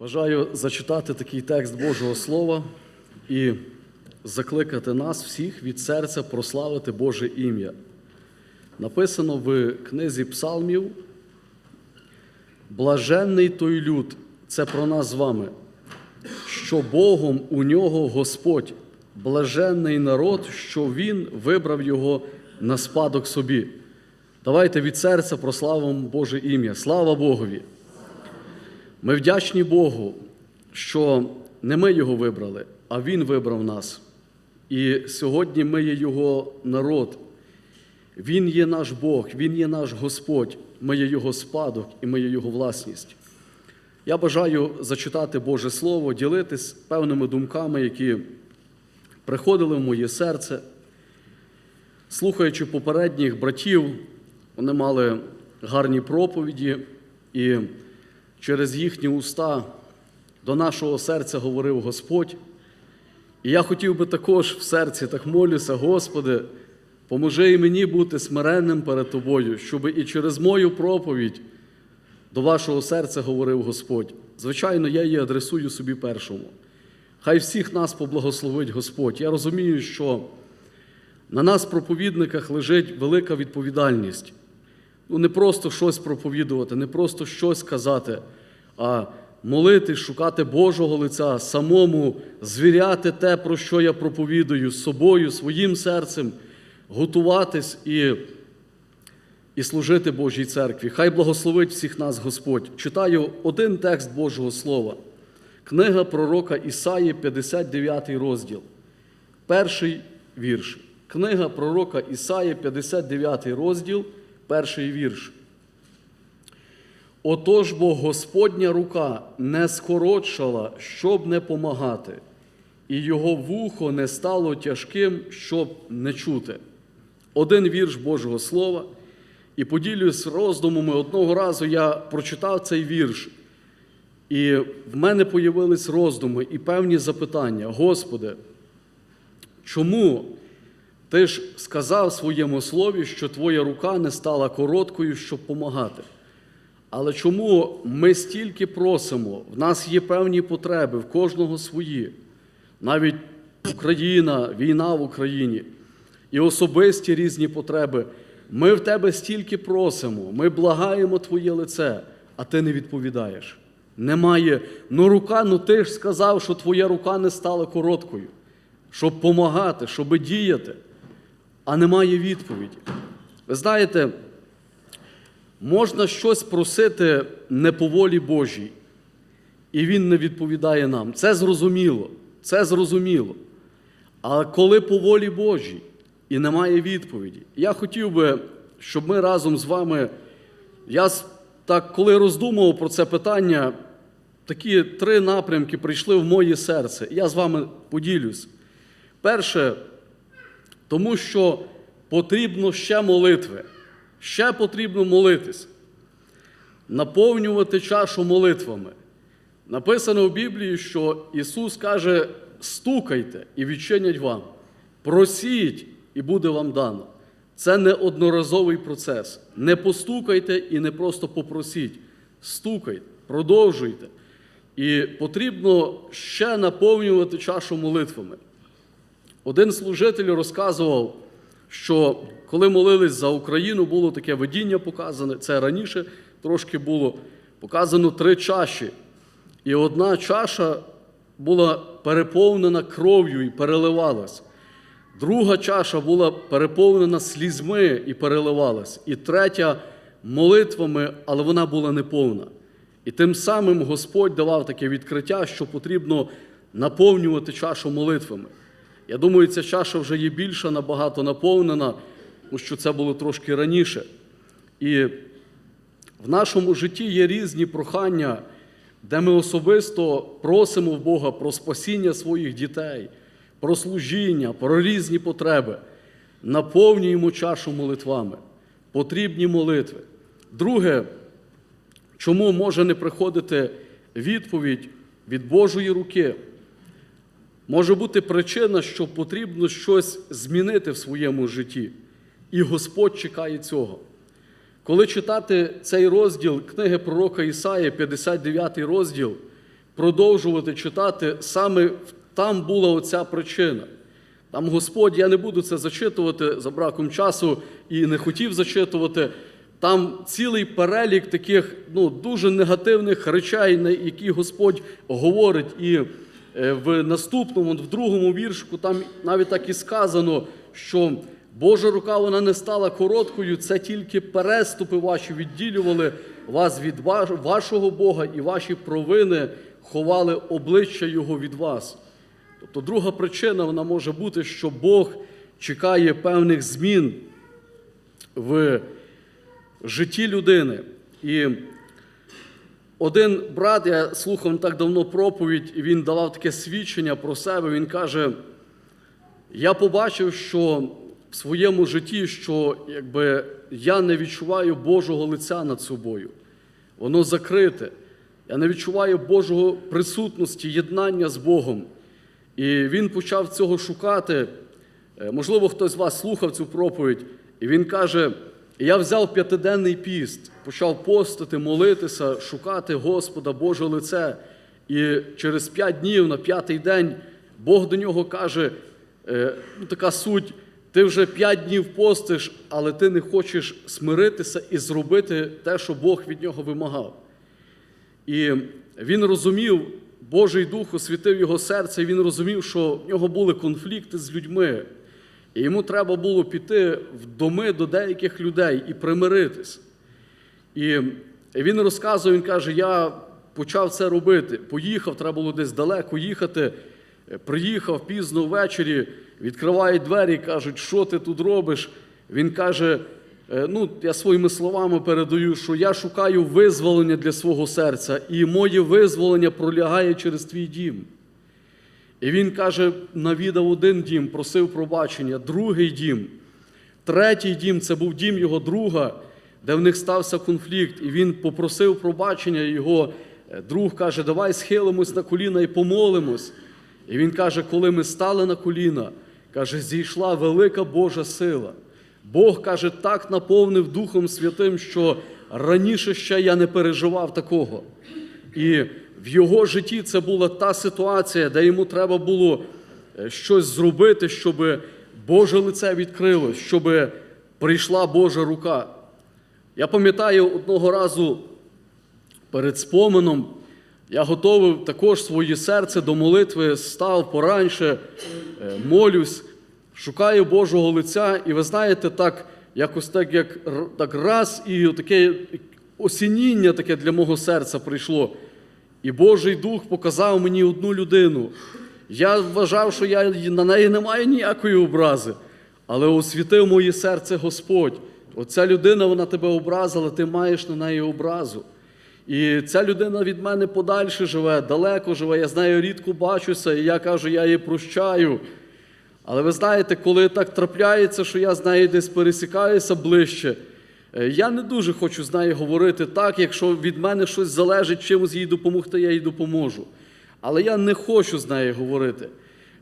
Бажаю зачитати такий текст Божого Слова і закликати нас всіх від серця прославити Боже ім'я. Написано в книзі Псалмів: Блаженний той люд, це про нас з вами, що Богом у нього Господь, блаженний народ, що Він вибрав його на спадок собі. Давайте від серця прославимо Боже ім'я. Слава Богові! Ми вдячні Богу, що не ми його вибрали, а Він вибрав нас. І сьогодні ми є Його народ. Він є наш Бог, Він є наш Господь, ми є Його спадок і ми є Його власність. Я бажаю зачитати Боже Слово, ділитись певними думками, які приходили в моє серце. Слухаючи попередніх братів, вони мали гарні проповіді, і через їхні уста до нашого серця говорив Господь. І я хотів би також в серці так молюся, Господи, поможи і мені бути смиренним перед Тобою, щоб і через мою проповідь до вашого серця говорив Господь. Звичайно, я її адресую собі першому. Хай всіх нас поблагословить Господь. Я розумію, що на нас, проповідниках, лежить велика відповідальність. Ну, не просто щось проповідувати, не просто щось казати, а молитись, шукати Божого лиця, самому звіряти те, про що я проповідую, з собою, своїм серцем, готуватись і, і служити Божій церкві. Хай благословить всіх нас Господь. Читаю один текст Божого Слова. Книга пророка Ісаї, 59 розділ, перший вірш. Книга пророка Ісаї, 59 розділ, перший вірш. Отож бо Господня рука не скоротшала, щоб не помагати, і його вухо не стало тяжким, щоб не чути. Один вірш Божого Слова. І поділюсь роздумами. Одного разу я прочитав цей вірш, і в мене появились роздуми і певні запитання. Господи, чому ти ж сказав своєму слові, що твоя рука не стала короткою, щоб помагати? Але чому ми стільки просимо? В нас є певні потреби, в кожного свої, навіть Україна, війна в Україні і особисті різні потреби. Ми в тебе стільки просимо, ми благаємо Твоє лице, а ти не відповідаєш. Немає, ну рука, ну ти ж сказав, що твоя рука не стала короткою, щоб помагати, щоб діяти, а немає відповіді. Ви знаєте, можна щось просити не по волі Божій, і Він не відповідає нам. Це зрозуміло, це зрозуміло. А коли по волі Божій і немає відповіді, я хотів би, щоб ми разом з вами, я так, коли роздумував про це питання, такі три напрямки прийшли в моє серце. Я з вами поділюсь. Перше, тому що потрібно ще молитви, ще потрібно молитись, наповнювати чашу молитвами. Написано в Біблії, що Ісус каже: стукайте і відчинять вам, просіть і буде вам дано. Це не одноразовий процес. Не постукайте і не просто попросіть. Стукайте, продовжуйте. І потрібно ще наповнювати чашу молитвами. Один служитель розказував, що коли молились за Україну, було таке видіння показане. Це раніше трошки було показано три чаші. І одна чаша була переповнена кров'ю і переливалась. Друга чаша була переповнена слізьми і переливалась. І третя молитвами, але вона була неповна. І тим самим Господь давав таке відкриття, що потрібно наповнювати чашу молитвами. Я думаю, ця чаша вже є більша, набагато наповнена, тому що це було трошки раніше. І в нашому житті є різні прохання, де ми особисто просимо в Бога про спасіння своїх дітей, про служіння, про різні потреби. Наповнюємо чашу молитвами. Потрібні молитви. Друге, чому може не приходити відповідь від Божої руки? Може бути причина, що потрібно щось змінити в своєму житті, і Господь чекає цього. Коли читати цей розділ книги пророка Ісаї, 59 розділ, продовжувати читати, саме там була оця причина. Там Господь, я не буду це зачитувати за браком часу і не хотів зачитувати. Там цілий перелік таких ну, дуже негативних речей, на які Господь говорить. І в наступному, в другому віршку, там навіть так і сказано, що Божа рука вона не стала короткою, це тільки переступи ваші відділювали вас від вашого Бога, і ваші провини ховали обличчя Його від вас. Тобто друга причина вона може бути, що Бог чекає певних змін в житті людини. І один брат, я слухав не так давно проповідь, і він давав таке свідчення про себе. Він каже: я побачив, що в своєму житті, що якби я не відчуваю Божого лиця над собою. Воно закрите. Я не відчуваю Божого присутності, єднання з Богом. І він почав цього шукати. Е, Можливо, хтось з вас слухав цю проповідь, і він каже: я взяв п'ятиденний піст, почав постити, молитися, шукати Господа, Боже лице. І через п'ять днів, на п'ятий день, Бог до нього каже: е, ну, така суть, ти вже п'ять днів постиш, але ти не хочеш смиритися і зробити те, що Бог від нього вимагав. І він розумів, Божий Дух освітив його серце, і він розумів, що в нього були конфлікти з людьми. І йому треба було піти в доми до деяких людей і примиритись. І він розказує, він каже: я почав це робити. Поїхав, треба було десь далеко їхати. Приїхав пізно ввечері, відкривають двері, кажуть, що ти тут робиш. Він каже: е, ну, я своїми словами передаю, що я шукаю визволення для свого серця, і моє визволення пролягає через твій дім. І він каже: навідав один дім, просив пробачення, другий дім, третій дім це був дім його друга, де в них стався конфлікт, і він попросив пробачення. Його е, друг каже: Давай схилимось на коліна і помолимось. І він каже, коли ми стали на коліна, каже, зійшла велика Божа сила. Бог каже, так наповнив Духом Святим, що раніше ще я не переживав такого. І в його житті це була та ситуація, де йому треба було е, щось зробити, щоб Боже лице відкрилось, щоб прийшла Божа рука. Я пам'ятаю одного разу перед споменом, я готовив також своє серце до молитви, став пораньше, е, молюсь, шукаю Божого лиця, і ви знаєте, так, якось так, як так раз, і таке осініння таке для мого серця прийшло. І Божий Дух показав мені одну людину. Я вважав, що я на неї не маю ніякої образи, але освітив моє серце Господь. Оця людина, вона тебе образила, ти маєш на неї образу. І ця людина від мене подальше живе, далеко живе, я з нею рідко бачуся, і я кажу, я її прощаю. Але ви знаєте, коли так трапляється, що я з нею десь пересікаюся ближче, я не дуже хочу з нею говорити так, якщо від мене щось залежить, чимось їй допомогти, я їй допоможу. Але я не хочу з нею говорити.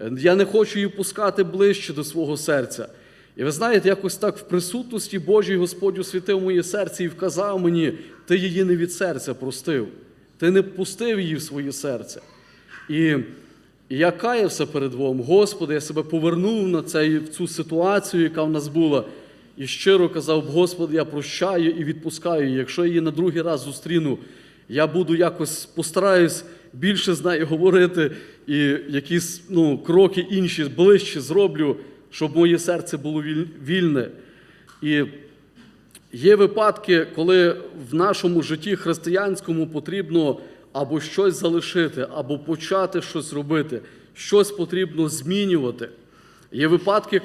Е, Я не хочу її пускати ближче до свого серця. І ви знаєте, якось так в присутності Божій Господь освітив моє серце і вказав мені, ти її не від серця простив, ти не пустив її в своє серце. І я каявся перед Богом, Господи, я себе повернув на цей, в цю ситуацію, яка в нас була, і щиро казав, Господи, я прощаю і відпускаю. Якщо я її на другий раз зустріну, я буду якось постараюсь більше з нею говорити і якісь ну, кроки інші, ближче зроблю, щоб моє серце було вільне. І Є випадки, коли в нашому житті християнському потрібно або щось залишити, або почати щось робити, щось потрібно змінювати. Є випадки,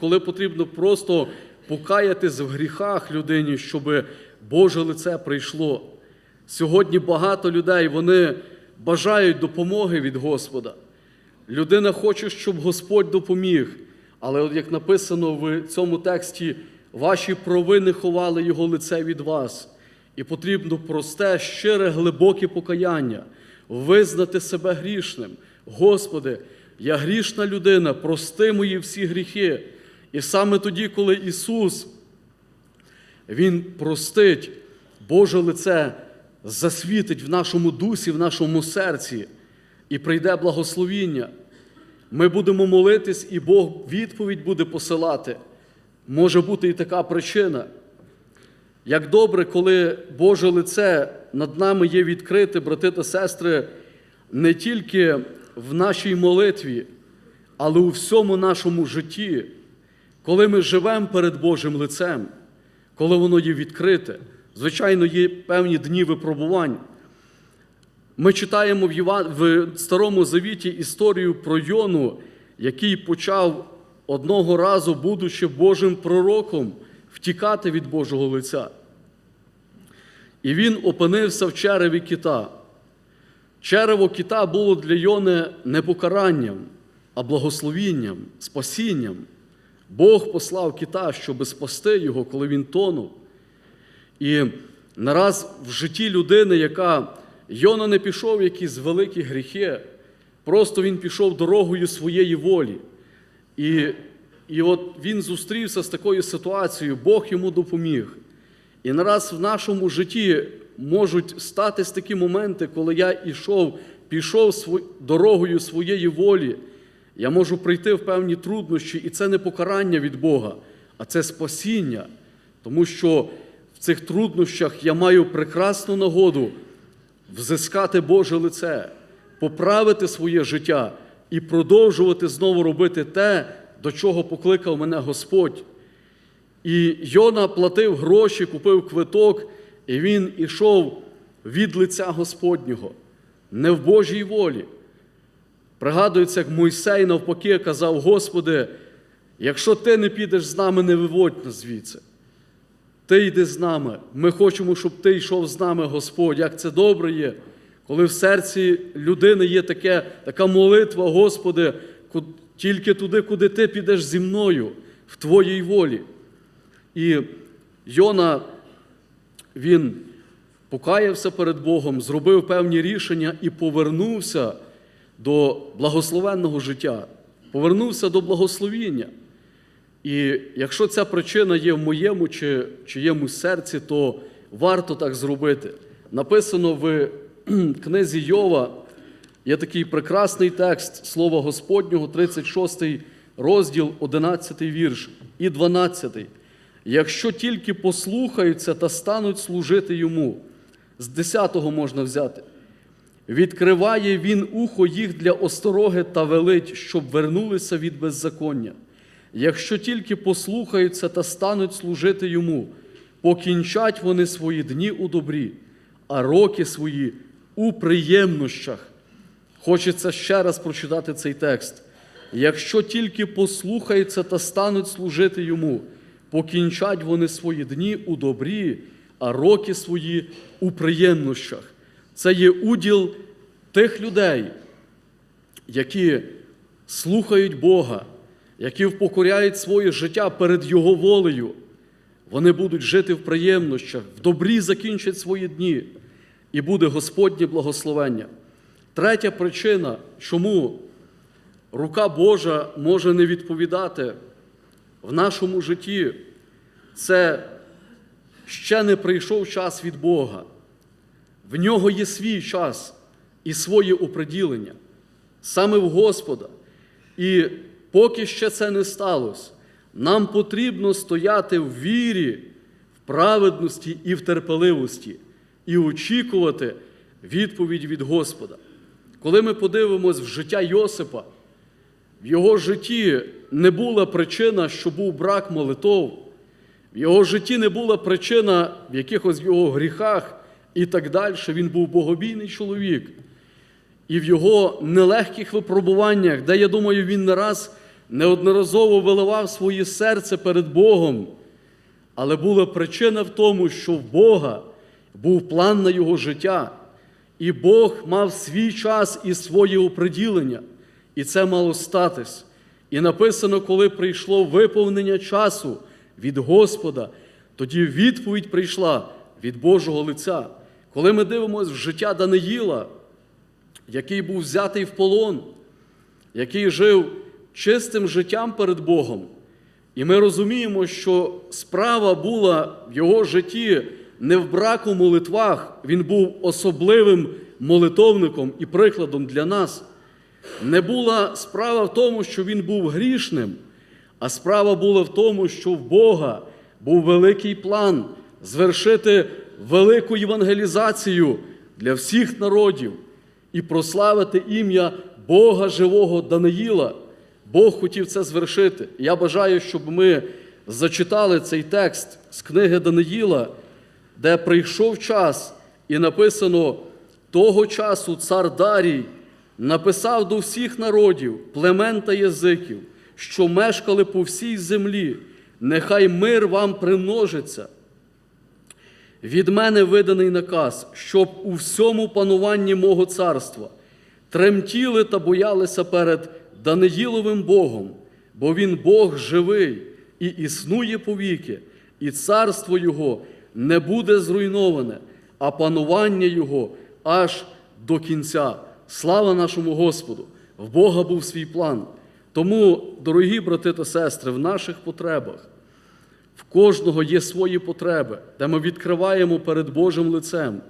коли потрібно просто покаятись в гріхах людині, щоб Боже лице прийшло. Сьогодні багато людей вони бажають допомоги від Господа. Людина хоче, щоб Господь допоміг. Але от як написано в цьому тексті, ваші провини ховали його лице від вас. І потрібно просте, щире, глибоке покаяння, визнати себе грішним. Господи, я грішна людина, прости мої всі гріхи. І саме тоді, коли Ісус він простить Боже лице засвітить в нашому дусі, в нашому серці, і прийде благословіння. Ми будемо молитись, і Бог відповідь буде посилати. Може бути і така причина. Як добре, коли Боже лице над нами є відкрите, брати та сестри, не тільки в нашій молитві, але у всьому нашому житті, коли ми живемо перед Божим лицем, коли воно є відкрите, звичайно, є певні дні випробувань. Ми читаємо в, Старому Завіті історію про Йону, який почав одного разу, будучи Божим пророком, втікати від Божого лиця. І він опинився в череві кита. Черево кита було для Йони не покаранням, а благословінням, спасінням. Бог послав кита, щоб спасти його, коли він тонув. І нараз в житті людини, яка Йона не пішов якісь великі гріхи, просто він пішов дорогою своєї волі. І, і от він зустрівся з такою ситуацією, Бог йому допоміг. І нараз в нашому житті можуть статись такі моменти, коли я ішов, пішов дорогою своєї волі. Я можу прийти в певні труднощі, і це не покарання від Бога, а це спасіння. Тому що в цих труднощах я маю прекрасну нагоду взискати Боже лице, поправити своє життя і продовжувати знову робити те, до чого покликав мене Господь. І Йона платив гроші, купив квиток, і він ішов від лиця Господнього, не в Божій волі. Пригадується, як Мойсей навпаки казав: Господи, якщо ти не підеш з нами, не виводь нас звідси. Ти йди з нами. Ми хочемо, щоб ти йшов з нами, Господь. Як це добре є, коли в серці людини є таке, така молитва, Господи, тільки туди, куди ти підеш зі мною, в Твоїй волі. І Йона, він покаявся перед Богом, зробив певні рішення і повернувся до благословенного життя, повернувся до благословіння. І якщо ця причина є в моєму чи чиємусь серці, то варто так зробити. Написано в книзі Йова, є такий прекрасний текст Слова Господнього, 36 розділ, 11 вірш і 12. Якщо тільки послухаються та стануть служити йому, з 10-го можна взяти. Відкриває він ухо їх для остороги та велить, щоб вернулися від беззаконня. Якщо тільки послухаються та стануть служити йому, покінчать вони свої дні у добрі, а роки свої у приємнощах. Хочеться ще раз прочитати цей текст. Якщо тільки послухаються та стануть служити йому, покінчать вони свої дні у добрі, а роки свої у приємнощах. Це є уділ тих людей, які слухають Бога, які впокоряють своє життя перед Його волею. Вони будуть жити в приємнощах, в добрі закінчать свої дні, і буде Господнє благословення. Третя причина, чому рука Божа може не відповідати в нашому житті, це ще не прийшов час від Бога. В нього є свій час і своє оприділення, саме в Господа. І поки ще це не сталося, нам потрібно стояти в вірі, в праведності і в терпеливості, і очікувати відповідь від Господа. Коли ми подивимось в життя Йосипа, в його житті не була причина, що був брак молитов, в його житті не була причина в якихось його гріхах і так далі. Він був богобійний чоловік. І в його нелегких випробуваннях, де, я думаю, він не раз неодноразово виливав своє серце перед Богом. Але була причина в тому, що в Бога був план на його життя, і Бог мав свій час і своє оприділення, і це мало статись. І написано, коли прийшло виповнення часу від Господа, тоді відповідь прийшла від Божого лиця. Коли ми дивимося в життя Даниїла, який був взятий в полон, який жив чистим життям перед Богом. І ми розуміємо, що справа була в його житті не в браку молитвах, він був особливим молитовником і прикладом для нас. Не була справа в тому, що він був грішним, а справа була в тому, що в Бога був великий план звершити велику євангелізацію для всіх народів і прославити ім'я Бога живого Даниїла. Бог хотів це звершити. Я бажаю, щоб ми зачитали цей текст з книги Даниїла, де прийшов час, і написано того часу цар Дарій написав до всіх народів, племен та язиків, що мешкали по всій землі, нехай мир вам примножиться. Від мене виданий наказ, щоб у всьому пануванні мого царства тремтіли та боялися перед Даниїловим Богом, бо він Бог живий і існує повіки, і царство Його не буде зруйноване, а панування Його аж до кінця. Слава нашому Господу! В Бога був свій план. Тому, дорогі брати та сестри, в наших потребах. Кожного є свої потреби, де ми відкриваємо перед Божим лицем.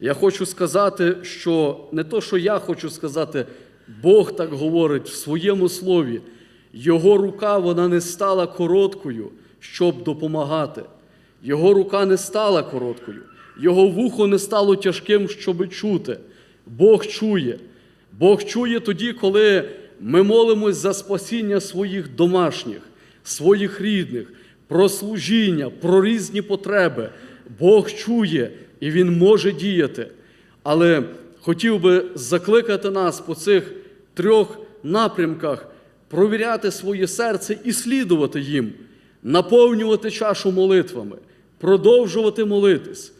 Я хочу сказати, що не то, що я хочу сказати, Бог так говорить в своєму слові. Його рука вона не стала короткою, щоб допомагати. Його рука не стала короткою, його вухо не стало тяжким, щоб чути. Бог чує. Бог чує тоді, коли ми молимось за спасіння своїх домашніх, своїх рідних, про служіння, про різні потреби. Бог чує і Він може діяти. Але хотів би закликати нас по цих трьох напрямках провіряти своє серце і слідувати їм, наповнювати чашу молитвами, продовжувати молитись,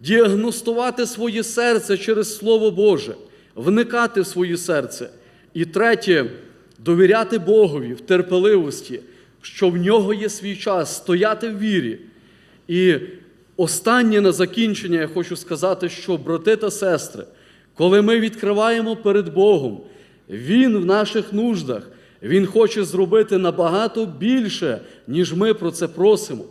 діагностувати своє серце через Слово Боже, вникати в своє серце. І третє, довіряти Богові в терпеливості, що в нього є свій час, стояти в вірі. І останнє на закінчення я хочу сказати, що, брати та сестри, коли ми відкриваємо перед Богом, Він в наших нуждах, Він хоче зробити набагато більше, ніж ми про це просимо.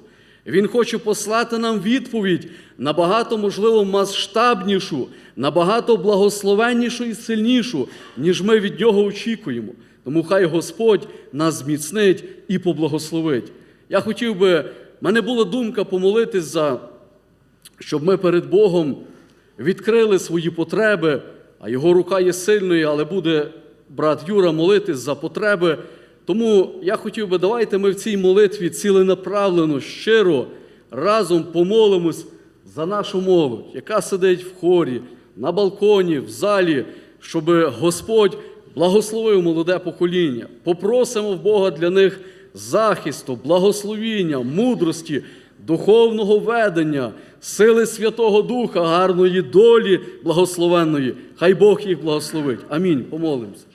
Він хоче послати нам відповідь набагато, можливо, масштабнішу, набагато благословеннішу і сильнішу, ніж ми від нього очікуємо. Тому хай Господь нас зміцнить і поблагословить. Я хотів би, в мене була думка помолитись за, щоб ми перед Богом відкрили свої потреби, а його рука є сильною, але буде брат Юра молитись за потреби. Тому я хотів би, давайте ми в цій молитві ціленаправлено, щиро разом помолимось за нашу молодь, яка сидить в хорі, на балконі, в залі, щоб Господь благословив молоде покоління. Попросимо в Бога для них захисту, благословіння, мудрості, духовного ведення, сили Святого Духа, гарної долі благословенної. Хай Бог їх благословить. Амінь. Помолимося.